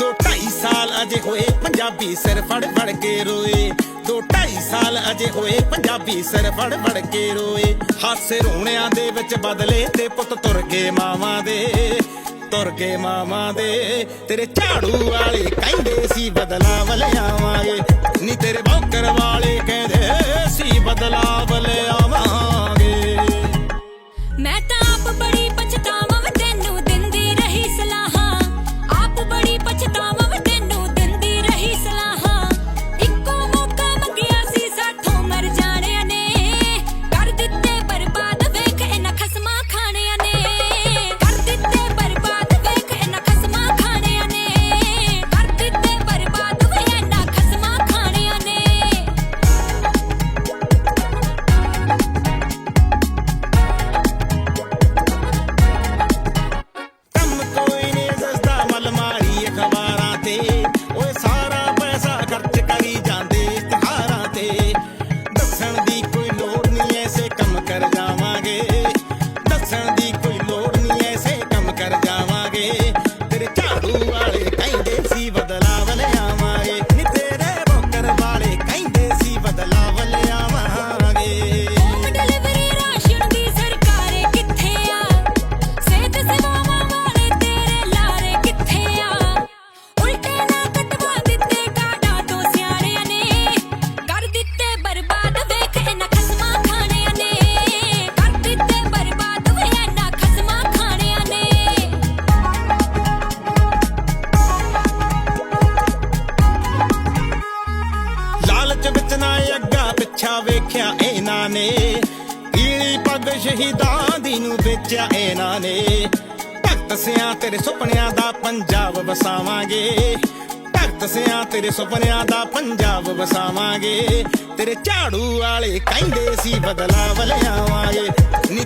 ਦੋ ਢਾਈ ਸਾਲ ਅਜੇ ਹੋਏ ਪੰਜਾਬੀ ਸਿਰ ਫੜ ਫੜ ਕੇ ਰੋਏ। ਦੋ ਢਾਈ ਸਾਲ ਅਜੇ ਹੋਏ ਪੰਜਾਬੀ ਸਿਰ ਫੜ ਫੜ ਕੇ ਰੋਏ। ਹਾਸੇ ਰੋਣਿਆਂ ਦੇ ਵਿੱਚ ਬਦਲੇ ਤੇ ਪੁੱਤ ਤੁਰ ਗਏ ਮਾਵਾਂ ਦੇ। ਤੁਰ ਗਏ ਮਾਵਾਂ ਦੇ। ਤੇਰੇ ਝਾੜੂ ਵਾਲੇ ਕਹਿੰਦੇ ਸੀ ਬਦਲਾਵ ਲਿਆਵਾਂਗੇ ਨੀ ਤੇਰੇ ਬੌਕਰ ਵਾਲੇ ਕਹਿੰਦੇ ਸੀ ਬਦਲਾ ਸ਼ਹੀਦਾਂ ਦੀ ਨੂੰ ਵੇਚਿਆ ਇਹਨਾਂ ਨੇ। ਭਗਤ ਸਿਆਂ ਤੇਰੇ ਸੁਪਨਿਆਂ ਦਾ ਪੰਜਾਬ ਵਸਾਵਾਂਗੇ। ਭਗਤ ਸਿਆਂ ਤੇਰੇ ਸੁਪਨਿਆਂ ਦਾ ਪੰਜਾਬ ਵਸਾਵਾਂਗੇ। ਤੇਰੇ ਝਾੜੂ ਵਾਲੇ ਕਹਿੰਦੇ ਸੀ ਬਦਲਾਵ ਲਿਆਵਾਂਗੇ ਨੀ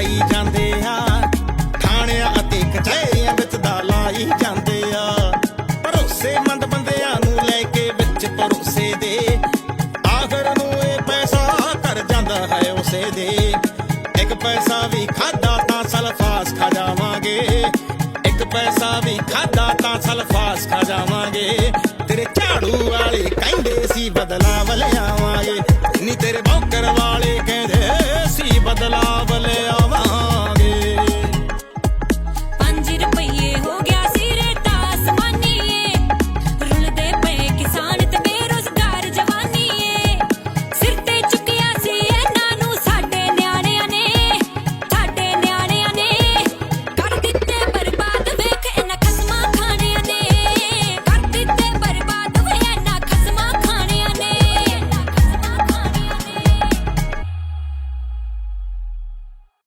ਬਦਲੀਆਂ ਜਾਂਦੇ ਆ। ਥਾਣਿਆਂ ਅਤੇ ਕਚਹਿਰੀਆਂ ਵਿੱਚ ਦਾ ਲਾਈ ਜਾਂਦੇ ਆ। ਭਰੋਸੇਮੰਦ ਬੰਦਿਆਂ ਨੂੰ ਲੈ ਕੇ ਵਿੱਚ ਭਰੋਸੇ ਦੇ। ਆਖਰ ਨੂੰ ਇਹ ਪੈਸਾ ਕਰ ਜਾਂਦਾ ਹੈ ਉਸੇ ਦੇ। ਇੱਕ ਪੈਸਾ ਵੀ ਖਾਦਾ ਤਾਂ ਸਲਫਾਸ ਖਾ ਜਾਵਾਂਗੇ। ਇੱਕ ਪੈਸਾ ਵੀ ਖਾਦਾ ਤਾਂ ਸਲਫਾਸ ਖਾ ਜਾਵਾਂਗੇ। ਤੇਰੇ ਝਾੜੂ ਵਾਲੇ ਕਹਿੰਦੇ ਸੀ ਬਦਲਾਵ ਲਿਆਵਾਂਗੇ